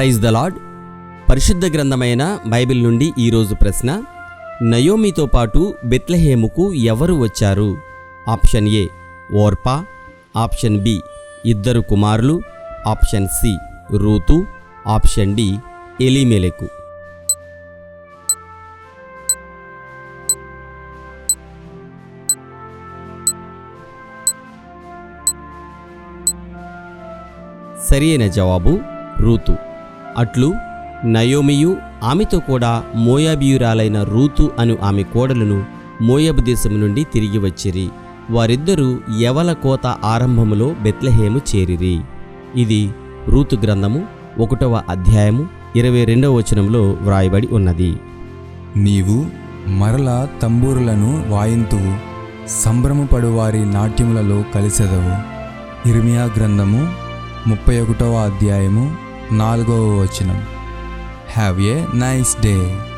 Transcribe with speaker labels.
Speaker 1: Praise the lord పరిశుద్ధ గ్రంథమైన Bible నుండి ఈరోజు ప్రశ్న నయోమితో పాటు బెత్లెహేముకు ఎవరు వచ్చారు? Option A Orpah. Option B ఇద్దరు కుమారులు. Option C Ruth. Option D Elimelech. సరియైన జవాబు రూతు. అట్లు నయోమియు ఆమెతో కూడా మోయాబియురాలైన రూతు అను ఆమె కోడలను మోయాబు దేశం నుండి తిరిగి వచ్చిరి. వారిద్దరూ యవల కోత ఆరంభములో బెత్లహేము చేరిరి. ఇది రూతు గ్రంథము ఒకటవ అధ్యాయము ఇరవై రెండవ వచనంలో వ్రాయబడి ఉన్నది.
Speaker 2: నీవు మరల తంబూరులను వాయింతువు సంభ్రమపడు వారి నాట్యములలో కలిసెదవు. ఇర్మియా గ్రంథము ముప్పై ఒకటవ అధ్యాయము నాలుగవ వచనం. Have a nice day